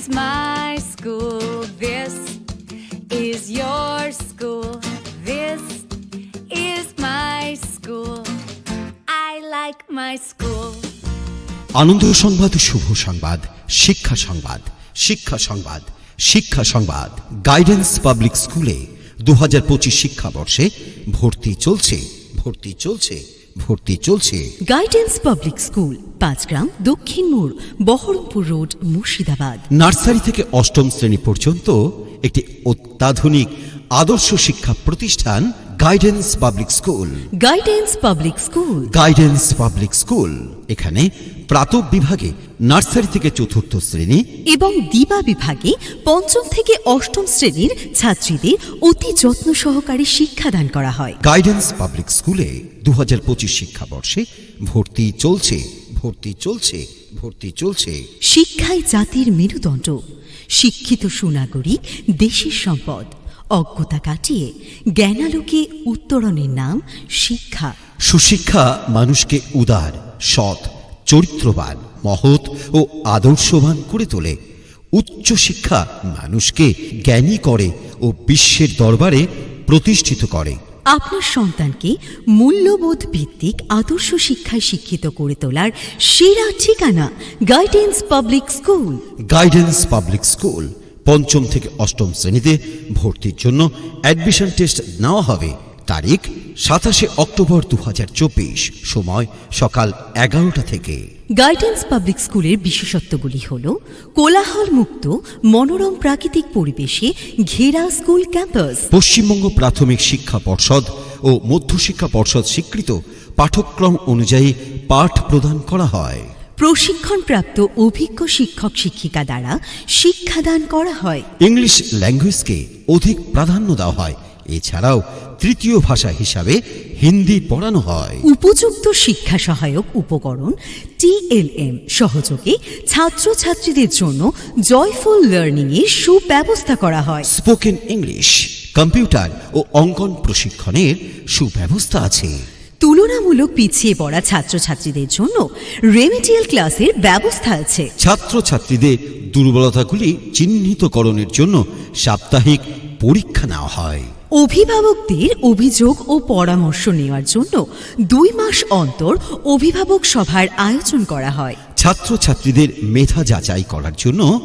is my school. This is your school. This is my school. I like my school. আনন্দ সংবাদ, শুভ সংবাদ, শিক্ষা সংবাদ শিক্ষা সংবাদ শিক্ষা সংবাদ গাইডেন্স পাবলিক স্কুলে দু পঁচিশ শিক্ষাবর্ষে ভর্তি চলছে ভর্তি চলছে ভর্তি চলছে। গাইডেন্স পাবলিক স্কুল পাঁচগ্রাম দক্ষিণ মোড় বহরমপুর রোড মুর্শিদাবাদ। নার্সারি থেকে অষ্টম শ্রেণি পর্যন্ত একটি অত্যাধুনিক আদর্শ শিক্ষা প্রতিষ্ঠান Guidance Public School Guidance Public School Guidance Public School এখানে প্রাতক বিভাগে নার্সারি থেকে চতুর্থ শ্রেণি এবং দিবা বিভাগে পঞ্চম থেকে অষ্টম শ্রেণির ছাত্রীদের অতি যত্ন সহকারে শিক্ষাদান করা হয়। গাইডেন্স পাবলিক স্কুলে দু হাজার পঁচিশ শিক্ষাবর্ষে ভর্তি চলছে ভর্তি চলছে ভর্তি চলছে। শিক্ষাই জাতির মেরুদণ্ড শিক্ষিত সুনাগরিক দেশের সম্পদ অজ্ঞতা কাটিয়ে জ্ঞানালোকে উত্তরণের নাম শিক্ষা। সুশিক্ষা মানুষকে উদার সৎ চরিত্রবান মহৎ ও আদর্শবান করে তোলে। উচ্চ শিক্ষা মানুষকে জ্ঞানী করে ও বিশ্বের দরবারে প্রতিষ্ঠিত করে। আপনার সন্তানকে মূল্যবোধ ভিত্তিক আদর্শ শিক্ষায় শিক্ষিত করে তোলার সেরা ঠিকানা Guidance Public School Guidance Public School পঞ্চম থেকে অষ্টম শ্রেণীতে ভর্তির জন্য অ্যাডমিশন টেস্ট নেওয়া হবে। তারিখ সাতাশে অক্টোবর দু হাজার চব্বিশ সময় সকাল এগারোটা থেকে। গাইডেন্স পাবলিক স্কুলের বিশেষত্বগুলি হল কোলাহল মুক্ত মনোরম প্রাকৃতিক পরিবেশে ঘেরা স্কুল ক্যাম্পাস। পশ্চিমবঙ্গ প্রাথমিক শিক্ষা পর্ষদ ও মধ্যশিক্ষা পর্ষদ স্বীকৃত পাঠ্যক্রম অনুযায়ী পাঠ প্রদান করা হয়। প্রশিক্ষণপ্রাপ্ত অভিজ্ঞ শিক্ষক শিক্ষিকা দ্বারা শিক্ষাদান করা হয়। ইংলিশ ল্যাঙ্গুয়েজকে অধিক প্রাধান্য দেওয়া হয়। এছাড়াও তৃতীয় ভাষা হিসাবে হিন্দি পড়ানো হয়। উপযুক্ত শিক্ষা সহায়ক উপকরণ টিএলএম সহযোগে ছাত্রছাত্রীদের জন্য জয়ফুল লার্নিং এর সুব্যবস্থা করা হয়। স্পোকেন ইংলিশ কম্পিউটার ও অঙ্কন প্রশিক্ষণের সুব্যবস্থা আছে। তুলনামূলক পিছিয়ে পড়া ছাত্রছাত্রীদের জন্য রেমিডিয়াল ক্লাসের ব্যবস্থা আছে। ছাত্রছাত্রীদের দুর্বলতাগুলি চিহ্নিতকরণের জন্য সাপ্তাহিক পরীক্ষা নেওয়া হয়। অভিভাবকদের অভিযোগ ও পরামর্শ নেওয়ার জন্য দুই মাস অন্তর অভিভাবক সভার আয়োজন করা হয়। ছাত্রছাত্রীদের মেধা যাচাই করার জন্য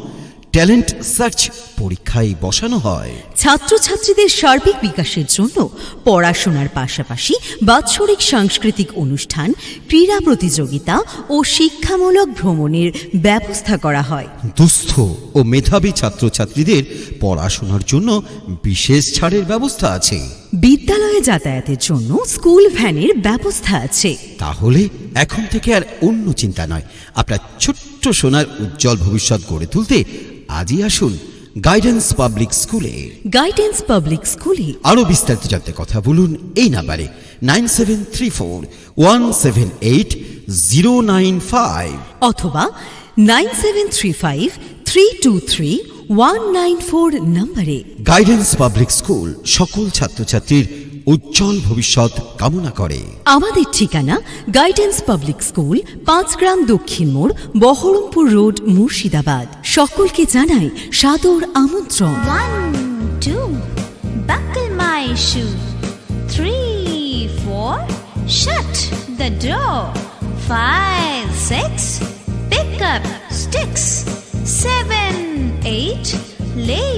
ট্যালেন্ট সার্চ পরীক্ষায় বসানো হয়। ছাত্রছাত্রীদের সার্বিক বিকাশের জন্য পড়াশোনার পাশাপাশি বাৎসরিক সাংস্কৃতিক অনুষ্ঠান ক্রীড়া প্রতিযোগিতা ও শিক্ষামূলক ভ্রমণের ব্যবস্থা করা হয়। দুস্থ ও মেধাবী ছাত্রছাত্রীদের পড়াশোনার জন্য বিশেষ ছাড়ের ব্যবস্থা আছে। বিদ্যালয়ে যাতায়াতের জন্য স্কুল ভ্যানের ব্যবস্থা আছে। তাহলে এখন থেকে আর অন্য চিন্তা নয়। আপনার ছোট্ট সোনার উজ্জ্বল ভবিষ্যৎ গড়ে তুলতে আজই আসুন গাইডেন্স পাবলিক স্কুলে গাইডেন্স পাবলিক স্কুলে আরও বিস্তারিত জানতে কথা বলুন এই নাম্বারে nine seven three four one seven eight zero nine five. অথবা nine seven three five three two three one nine four নম্বরে। গাইডেন্স পাবলিক স্কুল সকল ছাত্রছাত্রীর উজ্জ্বল ভবিষ্যৎ কামনা করে। আমাদের ঠিকানা গাইডেন্স পাবলিক স্কুল পাঁচগ্রাম দক্ষিণ মোড় বহরমপুর রোড মুর্শিদাবাদ। সকলকে জানাই সাদর আমন্ত্রণ One, two, buckle my shoe. Three, four, shut the door. Five, six, pick up sticks. Seven, eight, lay